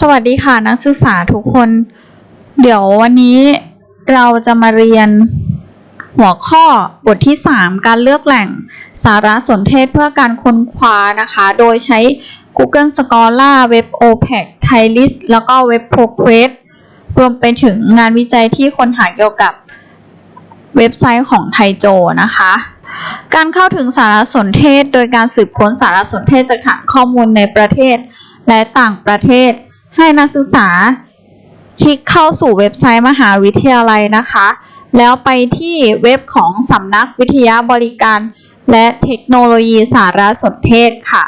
สวัสดีค่ะนักศึกษาทุกคน เดี๋ยววันนี้เราจะมาเรียนหัวข้อบทที่ 3 การเลือกแหล่งสารสนเทศเพื่อการค้นคว้านะคะ โดยใช้ Google Scholar เว็บ OPAC TiList แล้วก็เว็บ Progress รวมไปถึงงานวิจัยที่ค้นหาเกี่ยวกับเว็บไซต์ของไทโจนะคะ การเข้าถึงสารสนเทศ โดยการสืบค้นสารสนเทศจากฐานข้อมูลในประเทศและต่างประเทศ ให้นักศึกษา คลิกเข้าสู่เว็บไซต์มหาวิทยาลัยนะคะ แล้วไปที่เว็บของสำนักวิทยาบริการ และเทคโนโลยีสารสนเทศค่ะ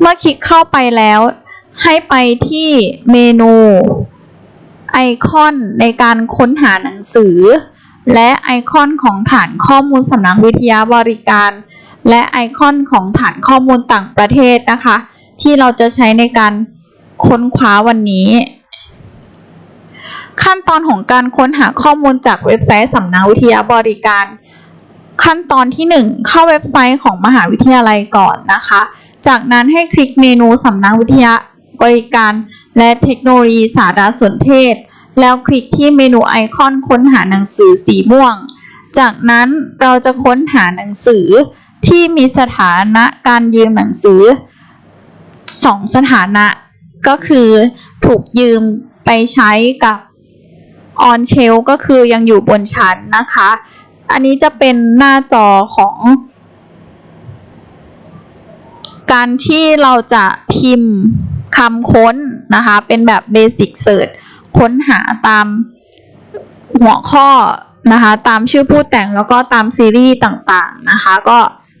เมื่อคลิกเข้าไปแล้ว ให้ไปที่เมนูไอคอนในการค้นหาหนังสือ และไอคอนของฐานข้อมูลสำนักวิทยาบริการ และไอคอนของฐานข้อมูลต่างประเทศนะคะ ที่เราจะใช้ในการ ค้นคว้าวันนี้ ขั้นตอนของการค้นหาข้อมูลจากเว็บไซต์สำนักวิทยาบริการ ขั้นตอนที่ 1 เข้าเว็บไซต์ของมหาวิทยาลัยก่อนนะคะ จากนั้นให้คลิกเมนูสำนักวิทยาบริการ และเทคโนโลยีสารสนเทศ แล้วคลิกที่เมนูไอคอนค้นหาหนังสือสีม่วง จากนั้นเราจะค้นหาหนังสือที่มีสถานะการยืมหนังสือสองสถานะ ก็คือถูกยืมไปใช้กับ on shelf ก็คือยังอยู่บนชั้นนะคะ อันนี้จะเป็นหน้าจอของ การที่เราจะพิมพ์คำค้นนะคะ เป็นแบบ basic search ค้นหาตามหัวข้อนะคะ ตามชื่อผู้แต่งแล้วก็ตามซีรีส์ต่างๆนะคะ ก็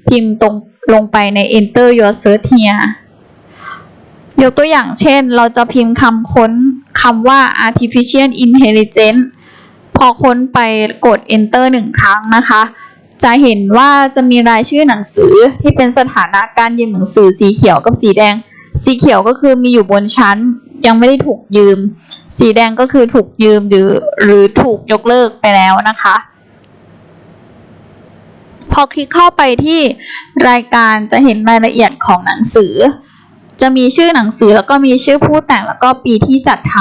พิมพ์ตรงลงไปใน enter your search here ยกตัวอย่างเช่น เราจะพิมพ์คำค้นคำว่า artificial intelligence พอค้นไปกด enter หนึ่งครั้งนะคะ จะเห็นว่าจะมีรายชื่อหนังสือที่เป็นสถานะการยืมหนังสือสีเขียวกับสีแดง สีเขียวก็คือมีอยู่บนชั้นยังไม่ได้ถูกยืม สีแดงก็คือถูกยืมหรือหรือถูกยกเลิกไปแล้วนะคะ พอคลิกเข้าไปที่รายการจะเห็นรายละเอียดของหนังสือ จะมีชื่อหนังสือแล้วก็มีชื่อผู้แต่งแล้วก็ปีที่จัดท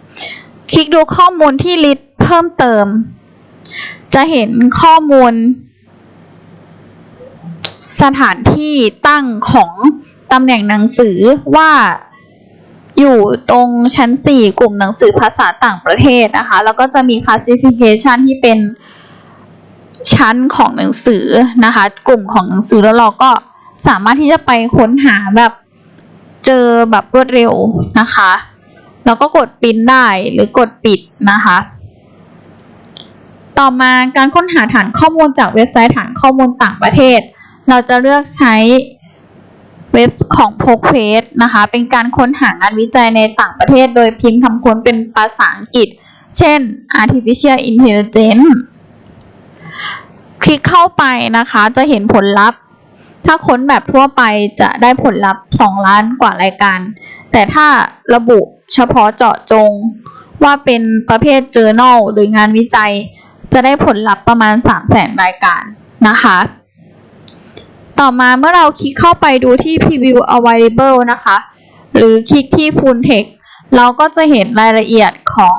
ำคลิกดูข้อมูลที่ลิสต์เพิ่มเติม จะเห็นข้อมูล สถานที่ตั้งของตำแหน่งหนังสือว่าอยู่ตรงชั้น 4 กลุ่มหนังสือภาษาต่างประเทศนะคะ แล้วก็จะมี classification ที่เป็นชั้นของหนังสือนะคะ กลุ่มของหนังสือแล้วเราก็สามารถที่จะไปค้นหาแบบ เจอแบบรวดเร็วนะคะ แล้วก็กดปริ้นได้หรือกดปิดนะคะ ต่อมาการค้นหาฐานข้อมูลจากเว็บไซต์ฐานข้อมูลต่างประเทศ เราจะเลือกใช้เว็บของ p o k e นะคะ เป็นการค้นหางานวิจัยในต่างประเทศ โดยพิมพ์คำค้นเป็นภาษาอังกฤษ เช่น artificial intelligence คลิกเข้าไปนะคะ จะเห็นผลลัพธ์ ถ้าค้นแบบทั่วไปจะได้ผลลัพธ์ 2 ล้านกว่ารายการ แต่ถ้าระบุเฉพาะเจาะจง ว่าเป็นประเภท journal หรืองานวิจัย จะได้ผลลัพธ์ประมาณ 3 0 0แสนรายการนะคะ ต่อมาเมื่อเราคลิกเข้าไปดูที่ preview available นะคะ หรือคลิกที่ full text เราก็จะเห็นรายละเอียดของ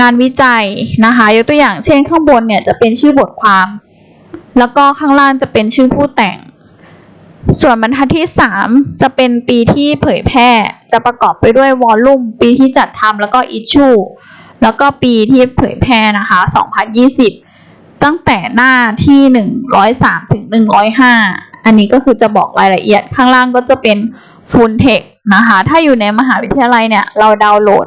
งานวิจัยนะคะ ยกตัวอย่างเช่นข้างบนเนี่ยจะเป็นชื่อบทความ แล้วก็ข้างล่างจะเป็นชื่อผู้แต่ง ส่วนบรรทัดที่ 3 จะเป็นปีที่เผยแพร่ จะประกอบไปด้วยวอลลุ่ม ปีที่จัดทำแล้วก็อิชชูแล้วก็ปีที่เผยแพร่นะคะ 2020 ตั้งแต่หน้าที่ 103 ถึง 105 อันนี้ก็คือจะบอกรายละเอียดข้างล่างก็จะเป็น full text นะคะ ถ้าอยู่ในมหาวิทยาลัยเนี่ย เราดาวน์โหลด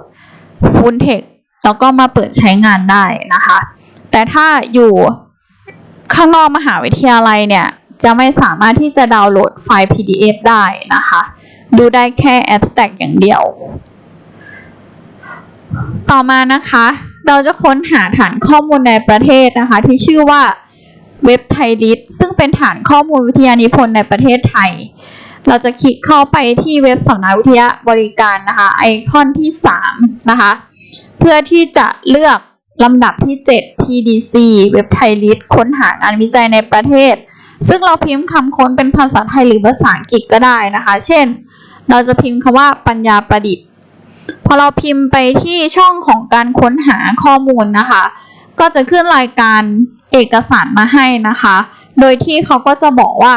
full text แล้วก็มาเปิดใช้งานได้นะคะ แต่ถ้าอยู่ข้างนอกมหาวิทยาลัยเนี่ย จะไม่สามารถที่จะดาวน์โหลดไฟล์ PDF ได้นะคะ ดูได้แค่ abstract อย่างเดียว ต่อมานะคะ เราจะค้นหาฐานข้อมูลในประเทศนะคะ ที่ชื่อว่าเว็บไทยลิสซึ่งเป็นฐานข้อมูลวิทยานิพนธ์ในประเทศไทย เราจะคลิกเข้าไปที่เว็บสำนักวิทยาบริการนะคะ ไอคอนที่ 3 นะคะ เพื่อที่จะเลือกลำดับที่ 7 TDC เว็บไทยลิสค้นหางานวิจัยในประเทศ ซึ่งเราพิมพ์คำค้นเป็นภาษาไทยหรือภาษาอังกฤษก็ได้นะคะ เช่น เราจะพิมพ์คำว่าปัญญาประดิษฐ์ พอเราพิมพ์ไปที่ช่องของการค้นหาข้อมูลนะคะ ก็จะขึ้นรายการเอกสารมาให้นะคะ โดยที่เขาก็จะบอกว่า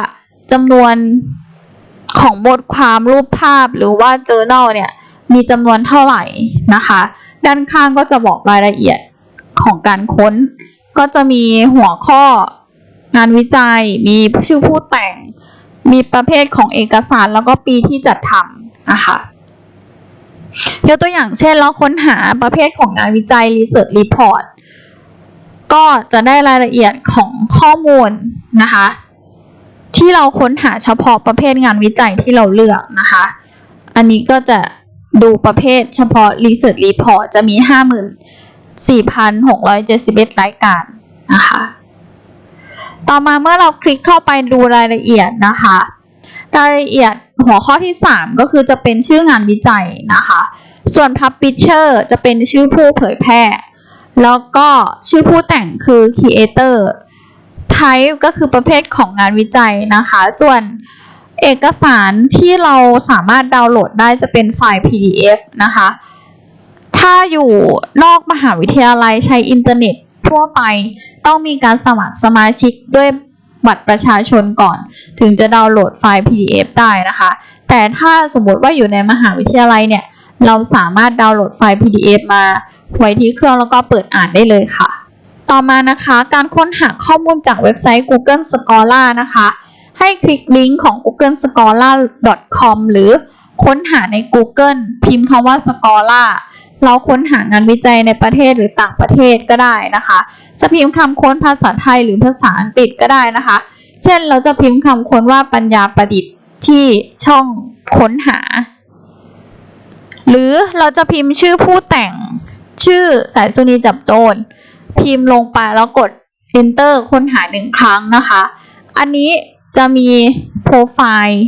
จำนวนของบทความรูปภาพหรือว่า journal เนี่ยมีจำนวนเท่าไหร่นะคะ ด้านข้างก็จะบอกรายละเอียดของการค้น ก็จะมีหัวข้อ งานวิจัย มีชื่อผู้แต่ง มีประเภทของเอกสารแล้วก็ปีที่จัดทำนะคะยกตัวอย่างเช่นเราค้นหาประเภทของงานวิจัย Research Report ก็จะได้รายละเอียดของข้อมูลนะคะ ที่เราค้นหาเฉพาะประเภทงานวิจัยที่เราเลือกนะคะ อันนี้ก็จะดูประเภทเฉพาะ Research Report จะมี 54,671 รายการนะคะ ต่อมาเมื่อเราคลิกเข้าไปดูรายละเอียดนะคะ รายละเอียดหัวข้อที่ 3 ก็คือจะเป็นชื่องานวิจัยนะคะ ส่วน Publisher จะเป็นชื่อผู้เผยแพร่ แล้วก็ชื่อผู้แต่งคือ Creator Type ก็คือประเภทของงานวิจัยนะคะ ส่วนเอกสารที่เราสามารถดาวน์โหลดได้จะเป็นไฟล์ PDF นะคะ ถ้าอยู่นอกมหาวิทยาลัยใช้อินเทอร์เน็ต ทั่วไป ต้องมีการสมัครสมาชิกด้วยบัตรประชาชนก่อน ถึงจะดาวน์โหลดไฟล์ PDF ได้นะคะ แต่ถ้าสมมติว่าอยู่ในมหาวิทยาลัยเนี่ย เราสามารถดาวน์โหลดไฟล์ PDF มาไว้ที่เครื่องแล้วก็เปิดอ่านได้เลยค่ะ ต่อมานะคะการค้นหาข้อมูลจากเว็บไซต์ Google Scholar นะคะ ให้คลิกลิงก์ของ google scholar com หรือค้นหาใน Google พิมพ์คำว่า Scholar เราค้นหางานวิจัยในประเทศหรือต่างประเทศก็ได้นะคะ จะพิมพ์คำค้นภาษาไทยหรือภาษาอังกฤษก็ได้นะคะ เช่นเราจะพิมพ์คำค้นว่าปัญญาประดิษฐ์ที่ช่องค้นหา หรือเราจะพิมพ์ชื่อผู้แต่งชื่อสายสุนีจับโจรพิมพ์ลงไปแล้วกด enter ค้นหาหนึ่งครั้งนะคะ อันนี้จะมีโปรไฟล์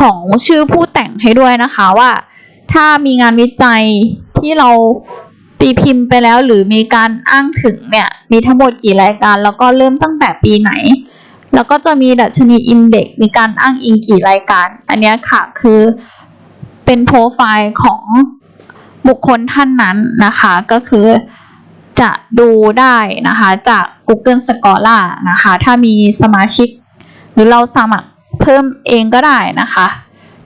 ของชื่อผู้แต่งให้ด้วยนะคะว่า ถ้ามีงานวิจัย ที่เราตีพิมพ์ไปแล้วหรือมีการอ้างถึงเนี่ย มีทั้งหมดกี่รายการ แล้วก็เริ่มตั้งแต่ปีไหน แล้วก็จะมีดัชนีอินเด็กซ์มีการอ้างอิงกี่รายการ อันนี้ค่ะคือเป็นโปรไฟล์ของบุคคลท่านนั้นนะคะ ก็คือจะดูได้นะคะจาก Google Scholar นะคะ ถ้ามีสมาชิก หรือเราสมัครเพิ่มเองก็ได้นะคะ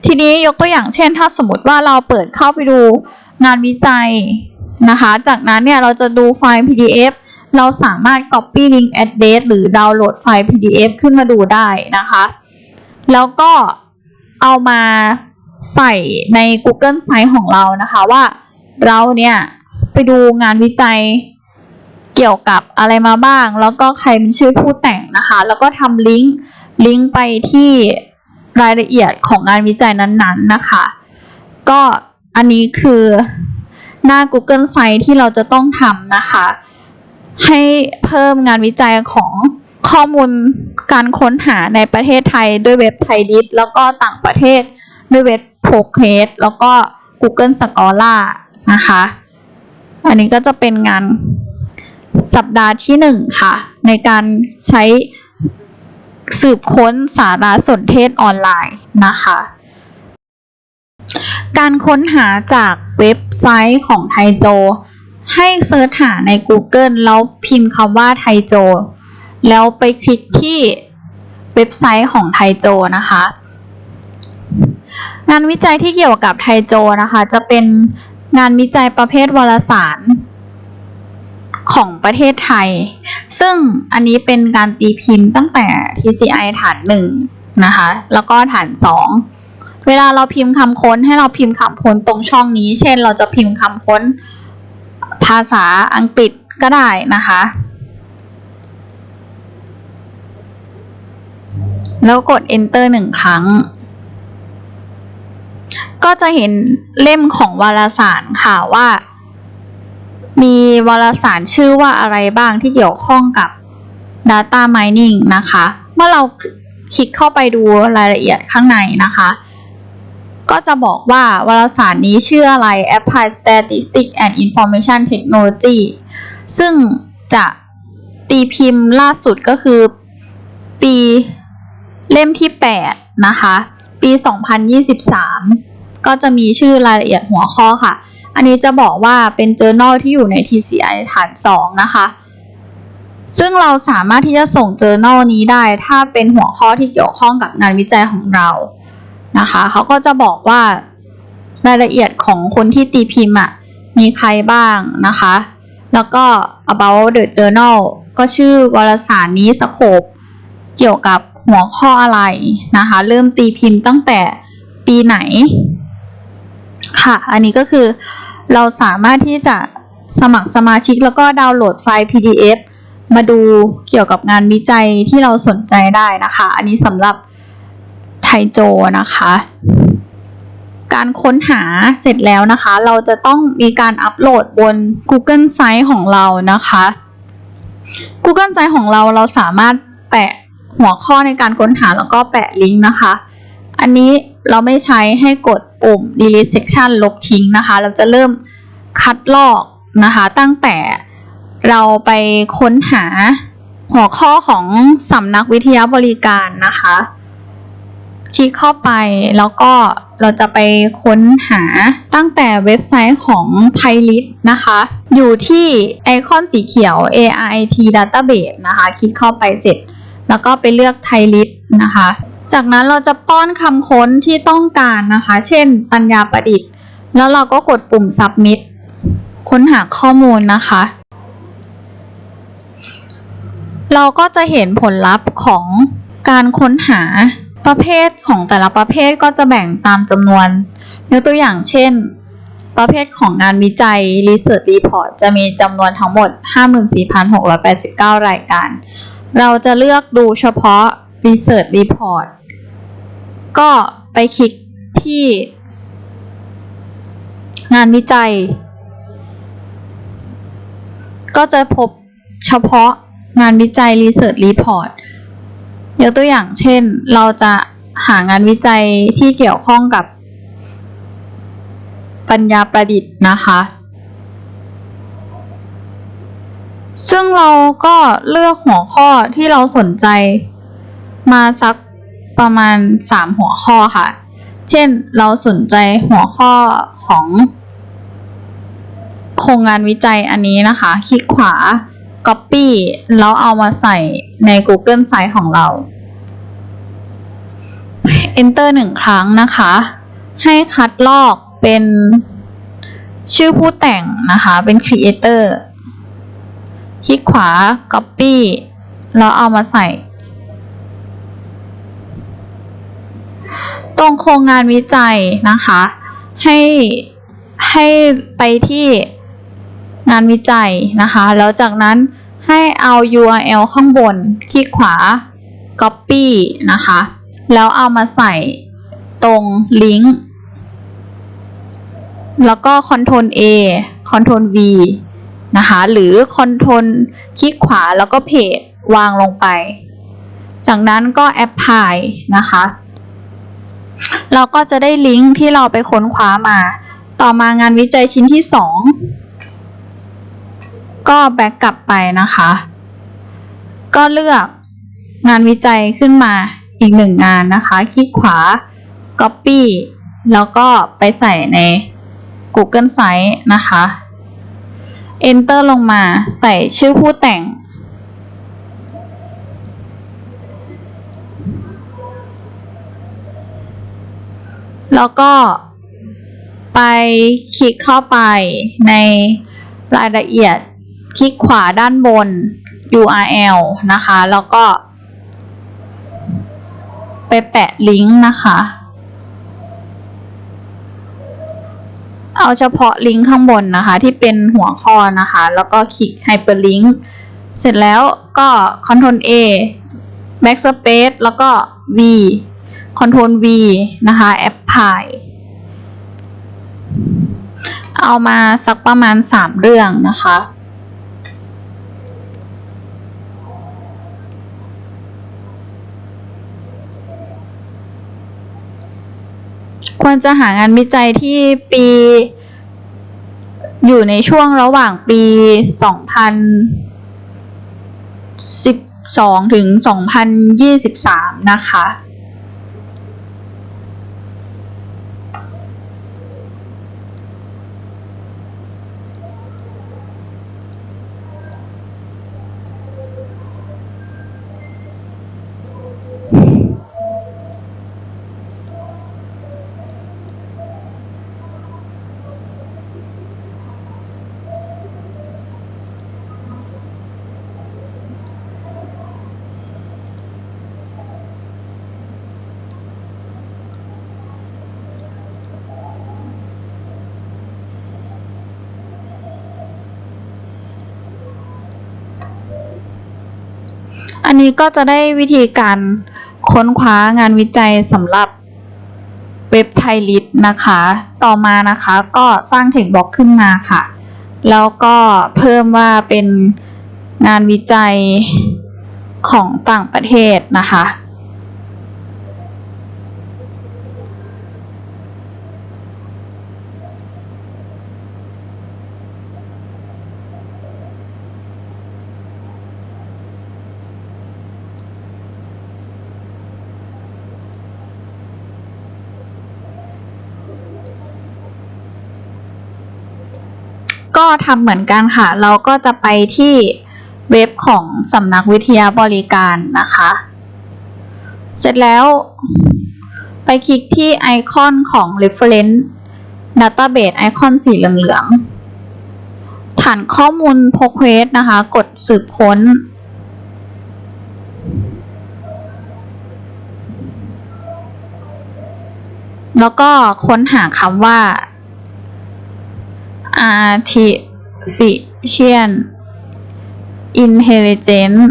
ทีนี้ยกตัวอย่างเช่น ถ้าสมมติว่าเราเปิดเข้าไปดู งานวิจัยนะคะ จากนั้นเนี่ยเราจะดูไฟล์ PDF เราสามารถ copy link address หรือดาวน์โหลดไฟล์ PDF ขึ้นมาดูได้นะคะ แล้วก็เอามาใส่ใน Google Site ของเรานะคะว่าเราเนี่ยไปดูงานวิจัยเกี่ยวกับอะไรมาบ้าง แล้วก็ใครเป็นชื่อผู้แต่งนะคะ แล้วก็ทำลิงก์ลิงก์ไปที่รายละเอียดของงานวิจัยนั้นๆนะคะ ก็ อันนี้คือหน้า Google Site ที่เราจะต้องทำนะคะ ให้เพิ่มงานวิจัยของข้อมูลการค้นหาในประเทศไทยด้วยเว็บไทยดิสแล้วก็ต่างประเทศด้วยเว็บโ o เคสแล้วก็ Google Scholar นะคะ อันนี้ก็จะเป็นงานสัปดาห์ที่หนึ่งค่ะ ในการใช้สืบค้นสารสนเทศออนไลน์นะคะ การค้นหาจากเว็บไซต์ของไทโจ ให้เซิร์ชหาใน Google แล้วพิมพ์คำว่าไทโจ แล้วไปคลิกที่เว็บไซต์ของไทโจนะคะ งานวิจัยที่เกี่ยวกับไทโจนะคะ จะเป็นงานวิจัยประเภทวารสารของประเทศไทย ซึ่งอันนี้เป็นการตีพิมพ์ตั้งแต่ TCI ฐานหนึ่งนะคะ แล้วก็ฐานสอง เวลาเราพิมพ์คำค้นให้เราพิมพ์คำค้นตรงช่องนี้ เช่นเราจะพิมพ์คำค้นภาษาอังกฤษก็ได้นะคะ แล้วกด enter หนึ่งครั้ง ก็จะเห็นเล่มของวารสารค่ะว่า มีวารสารชื่อว่าอะไรบ้างที่เกี่ยวข้องกับ Data Mining นะคะ เมื่อเราคลิกเข้าไปดูรายละเอียดข้างในนะคะ ก็จะบอกว่าวารสารนี้ชื่ออะไร Applied Statistics and Information Technology ซึ่งจะตีพิมพ์ล่าสุดก็คือ ปีเล่มที่ 8 นะคะ ปี 2023 ก็จะมีชื่อรายละเอียดหัวข้อค่ะ อันนี้จะบอกว่าเป็น journal ที่อยู่ใน TCI ฐาน 2 นะคะ ซึ่งเราสามารถที่จะส่ง journal นี้ได้ ถ้าเป็นหัวข้อที่เกี่ยวข้องกับงานวิจัยของเรา นะคะเขาก็จะบอกว่ารายละเอียดของคนที่ตีพิมพ์อะมีใครบ้างนะคะ แล้วก็ about the journal ก็ชื่อวารสารนี้สโคปเกี่ยวกับหัวข้ออะไรนะคะ เริ่มตีพิมพ์ตั้งแต่ปีไหน ค่ะ อันนี้ก็คือเราสามารถที่จะสมัครสมาชิกแล้วก็ดาวน์โหลดไฟล์ PDF มาดูเกี่ยวกับงานวิจัยที่เราสนใจได้นะคะ อันนี้สำหรับ ไทโจนะคะ การค้นหาเสร็จแล้วนะคะ เราจะต้องมีการอัปโหลดบน Google Site ของเรานะคะ Google Site ของเราเราสามารถแปะหัวข้อในการค้นหาแล้วก็แปะลิงก์นะคะ อันนี้เราไม่ใช้ให้กดปุ่ม delete section ลบทิ้งนะคะ เราจะเริ่มคัดลอกนะคะ ตั้งแต่เราไปค้นหาหัวข้อของสำนักวิทยาบริการนะคะ คลิกเข้าไปแล้วก็เราจะไปค้นหาตั้งแต่เว็บไซต์ของไทยลิสนะคะ อยู่ที่ไอคอนสีเขียว ARIT Database นะคะ คลิกเข้าไปเสร็จ แล้วก็ไปเลือกไทยลิสนะคะ จากนั้นเราจะป้อนคำค้นที่ต้องการนะคะ เช่น ปัญญาประดิษฐ์ แล้วเราก็กดปุ่ม submit ค้นหาข้อมูลนะคะ เราก็จะเห็นผลลัพธ์ของการค้นหา ประเภทของแต่ละประเภทก็จะแบ่งตามจำนวน ยกตัวอย่างเช่น ประเภทของงานวิจัย Research Report จะมีจำนวนทั้งหมด 54,689 รายการ เราจะเลือกดูเฉพาะ Research Report ก็ไปคลิกที่ งานวิจัย ก็จะพบเฉพาะงานวิจัย Research Report ยกตัวอย่างเช่น เราจะหางานวิจัยที่เกี่ยวข้องกับ ปัญญาประดิษฐ์นะคะ ซึ่งเราก็เลือกหัวข้อที่เราสนใจมาสักประมาณ 3 หัวข้อค่ะ เช่นเราสนใจหัวข้อของ โครงงานวิจัยอันนี้นะคะ คลิกขวา Copy แล้วเอามาใส่ใน Google Site ของเรา Enter หนึ่งครั้งนะคะ ให้คัดลอกเป็นชื่อผู้แต่งนะคะ เป็น Creator คลิกขวา Copy แล้วเอามาใส่ ตรงโครงงานวิจัยนะคะ ให้ให้ไปที่ งานวิจัยนะคะ แล้วจากนั้นให้เอา URL ข้างบน คลิกขวา Copy นะคะ แล้วเอามาใส่ตรงลิงก์แล้วก็ Ctrl A Ctrl V นะคะ หรือ Ctrl คลิกขวาแล้วก็เพจวางลงไป จากนั้นก็ Apply นะคะ เราก็จะได้ลิงก์ที่เราไปค้นคว้ามา ต่อมางานวิจัยชิ้นที่ 2 ก็แบ็กกลับไปนะคะ ก็เลือกงานวิจัยขึ้นมาอีกหนึ่งงานนะคะ คลิกขวา Copy แล้วก็ไปใส่ใน Google Site นะคะ Enter ลงมาใส่ชื่อผู้แต่ง แล้วก็ไปคลิกเข้าไปในรายละเอียด คลิกขวาด้านบน URL นะคะ แล้วก็ ไปแปะลิงก์นะคะ เอาเฉพาะลิงก์ข้างบนนะคะ ที่เป็นหัวข้อนะคะ แล้วก็คลิก Hyperlink เสร็จแล้วก็ Ctrl A Backspace แล้วก็ V Ctrl V นะคะ Apply เอามาสักประมาณ 3 เรื่องนะคะ ควรจะหางานวิจัยที่ปี อยู่ในช่วงระหว่างปี 2012 ถึง 2023 นะคะ ค อันนี้ก็จะได้วิธีการค้นคว้างานวิจัยสำหรับเว็บไทยลิสนะคะ ต่อมานะคะก็สร้างเทคบล็อกขึ้นมาค่ะ แล้วก็เพิ่มว่าเป็นงานวิจัยของต่างประเทศนะคะ ก็ ทำเหมือนกันค่ะ เราก็จะไปที่เว็บของสำนักวิทยาบริการนะคะ เสร็จแล้ว ไปคลิกที่ไอคอนของ reference database ไอคอนสีเหลืองๆ ฐานข้อมูล PostgreSQL นะคะ กดสืบค้น แล้วก็ค้นหาคำว่า artificial intelligence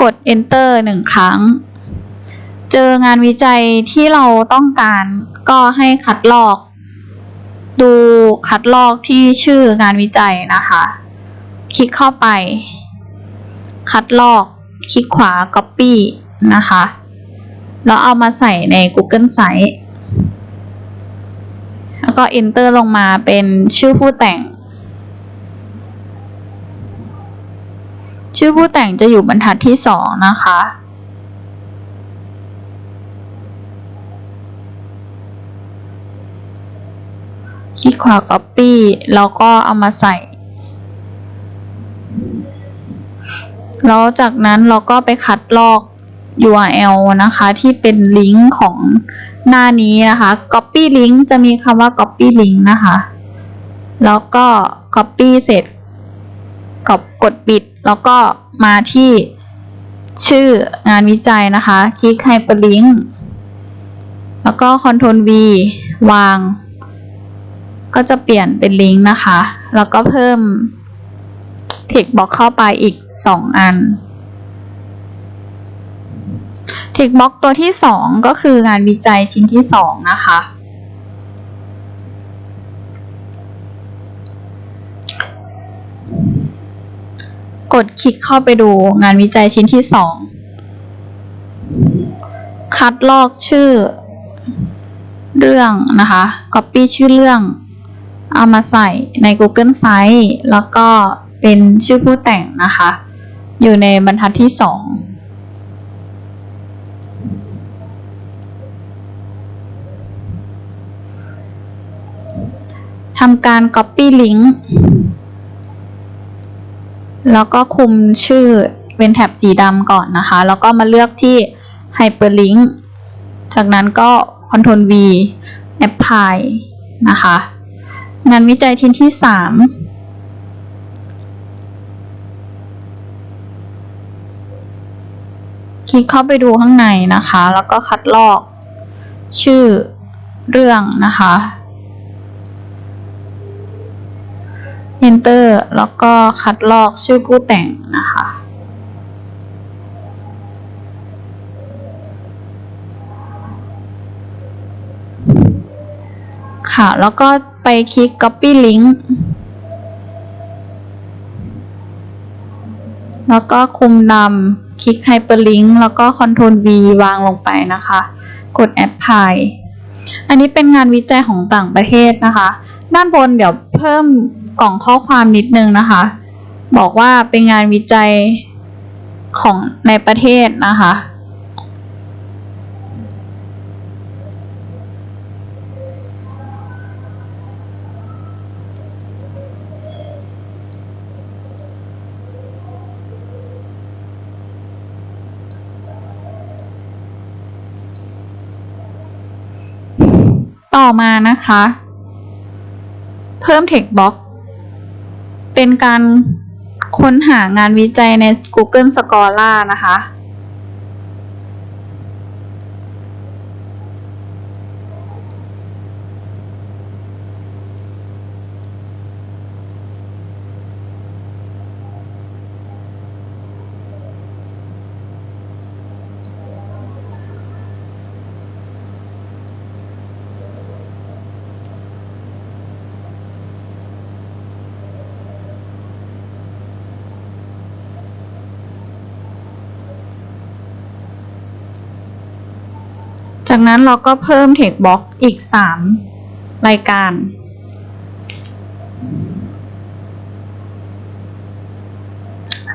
กด enter หนึ่งครั้ง เจองานวิจัยที่เราต้องการก็ให้คัดลอก ดูคัดลอกที่ชื่องานวิจัยนะคะ คลิกเข้าไป คัดลอก คลิกขวา copy นะคะ แล้วเอามาใส่ใน Google Site แล้วก็ enter ลงมาเป็นชื่อผู้แต่ง ชื่อผู้แต่งจะอยู่บรรทัดที่สองนะคะคลิกขวา copy แล้วก็เอามาใส่ แล้วจากนั้นเราก็ไปคัดลอก URL นะคะ ที่เป็นลิงก์ของหน้านี้นะคะ Copy Link จะมีคำว่า Copy Link นะคะ แล้วก็ Copy เสร็จกดกดปิด แล้วก็มาที่ชื่องานวิจัยนะคะ คลิก Hyperlink แล้วก็ Ctrl V วาง ก็จะเปลี่ยนเป็นลิงก์นะคะ แล้วก็เพิ่ม เทคบ็อกเข้าไปอีกสองอันเทคบ็อกตัวที่สองก็คืองานวิจัยชิ้นที่สองนะคะ กดคลิกเข้าไปดูงานวิจัยชิ้นที่สองคัดลอกชื่อเรื่องนะคะ Copy ชื่อเรื่อง เอามาใส่ใน Google Site แล้วก็ เป็นชื่อผู้แต่งนะคะ อยู่ในบรรทัดที่สองทำการ Copy Link แล้วก็คุมชื่อเป็นแถบสีดำก่อนนะคะ แล้วก็มาเลือกที่ Hyperlink จากนั้นก็ Ctrl V Apply นะคะ งานวิจัยชิ้นที่ 3 คลิกเข้าไปดูข้างในนะคะ แล้วก็คัดลอก ชื่อเรื่องนะคะ Enter แล้วก็คัดลอกชื่อผู้แต่งนะคะ ค่ะ แล้วก็ไปคลิก copy link แล้วก็คุมดำ คลิก hyperlink แล้วก็ Ctrl V วางลงไปนะคะ กด apply อันนี้เป็นงานวิจัยของต่างประเทศนะคะ ด้านบนเดี๋ยวเพิ่มกล่องข้อความนิดนึงนะคะ บอกว่าเป็นงานวิจัยของในประเทศนะคะ ต่ อมานะคะ เพิ่ม text box เป็นการค้นหางานวิจัยใน Google Scholar นะคะ ค จากนั้นเราก็เพิ่ม text box อีก 3 รายการ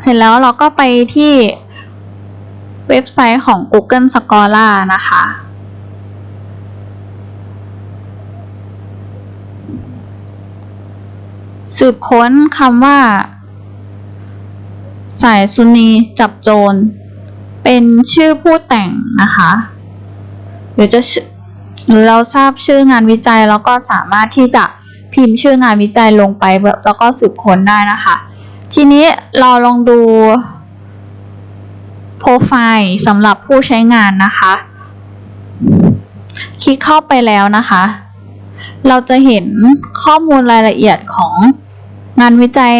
เสร็จแล้วเราก็ไปที่เว็บไซต์ของ Google Scholar นะคะ สืบค้นคำว่า สายซุนีจับโจร เป็นชื่อผู้แต่งนะคะ หรือจะหรือเราทราบชื่องานวิจัยแล้วก็สามารถที่จะพิมพ์ชื่องานวิจัยลงไปแล้วก็สืบค้นได้นะคะ ทีนี้เราลองดูโปรไฟล์สำหรับผู้ใช้งานนะคะ คลิกเข้าไปแล้วนะคะ เราจะเห็นข้อมูลรายละเอียดของงานวิจัย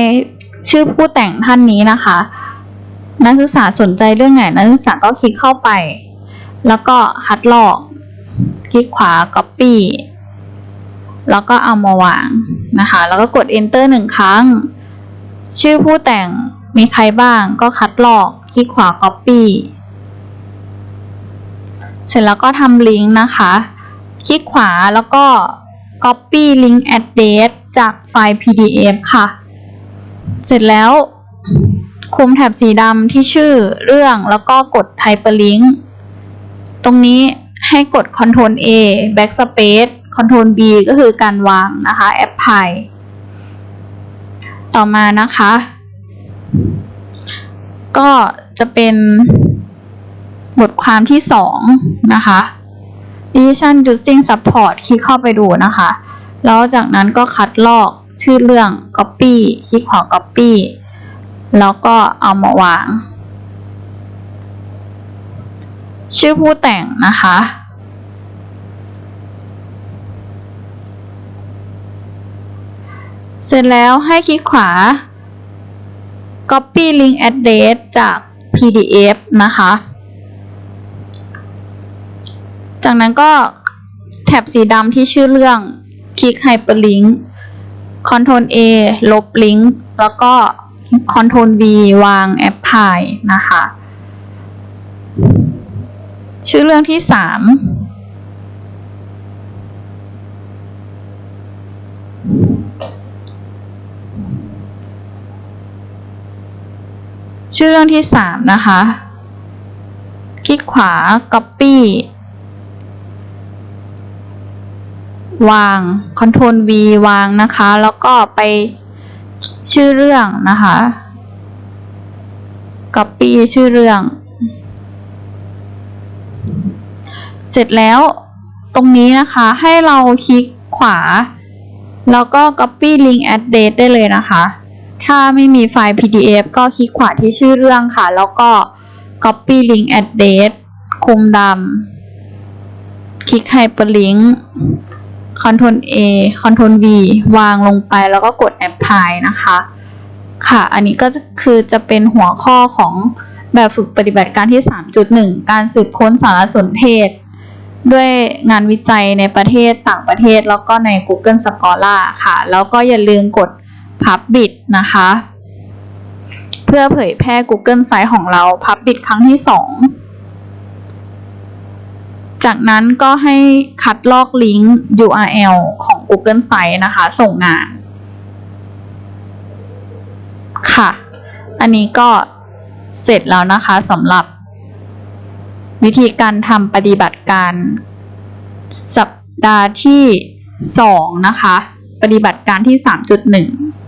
ชื่อผู้แต่งท่านนี้นะคะ นักศึกษาสนใจเรื่องไหนนักศึกษาก็คลิกเข้าไป แล้วก็คัดลอก คลิกขวา copy แล้วก็เอามาวางนะคะ แล้วก็กด enter หนึ่งครั้ง ชื่อผู้แต่งมีใครบ้างก็คัดลอก คลิกขวา copy เสร็จแล้วก็ทำลิงก์นะคะ คลิกขวาแล้วก็ copy link address จากไฟล์ PDF ค่ะ เสร็จแล้วคุมแถบสีดำที่ชื่อเรื่องแล้วก็กด hyperlink ตรงนี้ให้กด Ctrl A backspace Ctrl B ก็คือการวางนะคะ apply ต่อมานะคะ ก็จะเป็นบทความที่สองนะคะ Edition Using Support คลิกเข้าไปดูนะคะ แล้วจากนั้นก็คัดลอกชื่อเรื่อง Copy คลิกขวา Copy แล้วก็เอามาวาง ชื่อผู้แต่งนะคะ เสร็จแล้วให้คลิกขวา copy link address จาก PDF นะคะ จากนั้นก็แท็บสีดำที่ชื่อเรื่อง คลิก hyperlink Ctrl A ลบลิงก์แล้วก็ Ctrl V วาง apply นะคะ ชื่อเรื่องที่สามชื่อเรื่องที่สามนะคะ คลิกขวา copy วาง Ctrl V วางนะคะ แล้วก็ไปชื่อเรื่องนะคะ copy ชื่อเรื่อง เสร็จแล้วตรงนี้นะคะให้เราคลิกขวา แล้วก็ copy link address ได้เลยนะคะ ถ้าไม่มีไฟล์ PDF ก็คลิกขวาที่ชื่อเรื่องค่ะ แล้วก็ copy link address คมดำคลิก hyperlink Ctrl A Ctrl V วางลงไปแล้วก็กด apply นะคะ ค่ะ อันนี้ก็คือจะเป็นหัวข้อของแบบฝึกปฏิบัติการที่ 3.1 การสืบค้นสารสนเทศ ด้วยงานวิจัยในประเทศต่างประเทศ แล้วก็ใน Google Scholar ค่ะ แล้วก็อย่าลืมกด Publish นะคะ เพื่อเผยแพร่ Google Site ของเรา Publish ครั้งที่ 2 จากนั้นก็ให้คัดลอกลิงก์ URL ของ Google Site นะคะ ส่งงาน ค่ะ อันนี้ก็เสร็จแล้วนะคะสำหรับ วิธีการทำปฏิบัติการสัปดาห์ที่ 2 นะคะ ปฏิบัติการที่ 3.1